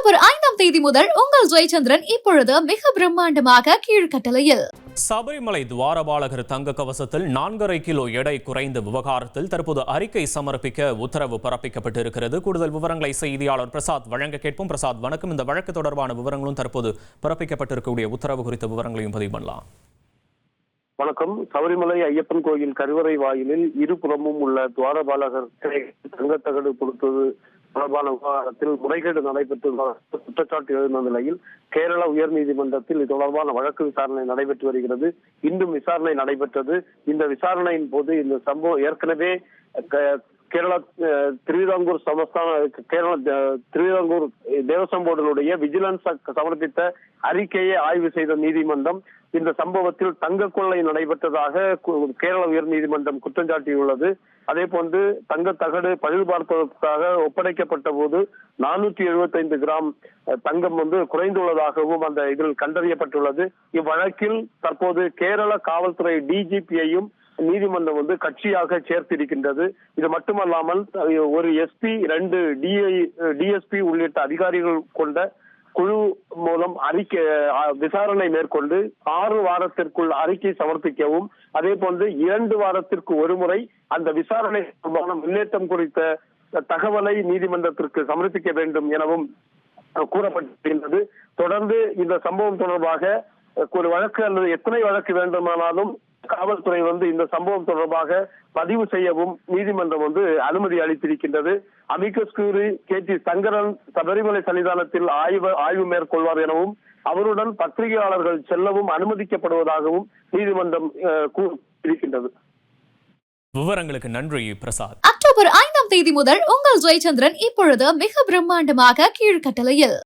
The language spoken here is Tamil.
அக்டோபர் ஐந்தாம் தேதி முதல் உங்கள் ஜெயச்சந்திரன் இப்பொழுது மிக பிரம்மாண்டமாக கீழ்கட்டளையில். சபரிமலை துவாரபாலகர் தங்க கவசத்தில் நான்கரை கிலோ எடை குறைந்த விவகாரத்தில் தற்போது அறிக்கை சமர்ப்பிக்க உத்தரவு பிறப்பிக்கப்பட்டிருக்கிறது. கூடுதல் விவரங்களை செய்தியாளர் பிரசாத் வழங்க கேட்போம். பிரசாத் வணக்கம். இந்த வழக்கு தொடர்பான விவரங்களும் தற்போது பிறப்பிக்கப்பட்டிருக்கக்கூடிய உத்தரவு குறித்த விவரங்களையும் பதிவு பண்ணலாம். வணக்கம். சபரிமலை ஐயப்பன் கோயில் கருவறை வாயிலில் இருபுறமும் உள்ள துவாரபாலகர் தங்கத்தகடு கொடுத்தது தொடர்பான விவகாரத்தில் முறைகேடு நடைபெற்றுள்ளதாக குற்றச்சாட்டு எழுந்த நிலையில் கேரள உயர்நீதிமன்றத்தில் இது தொடர்பான வழக்கு விசாரணை நடைபெற்று வருகிறது. இன்றும் விசாரணை நடைபெற்றது. இந்த விசாரணையின் போது இந்த சம்பவம் ஏற்கனவே க- கேரளா திருவிதாங்கூர் சமஸ்தான கேரள திருவிதாங்கூர் தேவசம் போர்டினுடைய விஜிலன்ஸ் சமர்ப்பித்த அறிக்கையை ஆய்வு செய்த நீதிமன்றம் இந்த சம்பவத்தில் தங்க கொள்ளை நடைபெற்றதாக கேரள உயர் நீதிமன்றம் குற்றம் சாட்டியுள்ளது. அதே போன்று தங்க தகடு பழுது பார்ப்பதற்காக ஒப்படைக்கப்பட்ட போது நானூற்றி எழுபத்தைந்து கிராம் தங்கம் வந்து குறைந்துள்ளதாகவும் அந்த இதில் கண்டறியப்பட்டுள்ளது. இவ்வழக்கில் தற்போது கேரள காவல்துறை டிஜிபியையும் நீதிமன்றம் வந்து கட்சியாக சேர்த்திருக்கின்றது. இது மட்டுமல்லாமல் ஒரு எஸ்பி ரெண்டு டிஐ டிஎஸ்பி உள்ளிட்ட அதிகாரிகள் கொண்ட குழு மூலம் அறிக்கை விசாரணை மேற்கொண்டு ஆறு வாரத்திற்குள் அறிக்கை சமர்ப்பிக்கவும் அதே போன்று இரண்டு வாரத்திற்கு ஒருமுறை அந்த விசாரணை தொடர்பான முன்னேற்றம் குறித்த தகவலை நீதிமன்றத்திற்கு சமர்ப்பிக்க வேண்டும் எனவும் கூறப்பட்டிருக்கின்றது. தொடர்ந்து இந்த சம்பவம் தொடர்பாக ஒரு வழக்கு அல்லது எத்தனை வழக்கு வேண்டுமானாலும் காவல்துறை வந்து இந்த சம்பவம் தொடர்பாக பதிவு செய்யவும் நீதிமன்றம் வந்து அனுமதி அளித்திருக்கின்றது. Amicus curiae K T Sankaran Sabarimala சன்னிதானத்தில் ஆய்வு ஆய்வு மேற்கொள்வார் எனவும் அவருடன் பத்திரிகையாளர்கள் செல்லவும் அனுமதிக்கப்படுவதாகவும் நீதிமன்றம் கூறியிருக்கின்றது விவரங்களுக்கு நன்றி பிரசாத். அக்டோபர் ஐந்தாம் தேதி முதல் உங்கள் ஜெயச்சந்திரன் இப்பொழுது மிக பிரம்மாண்டமாக கீழ்கட்டளையில்.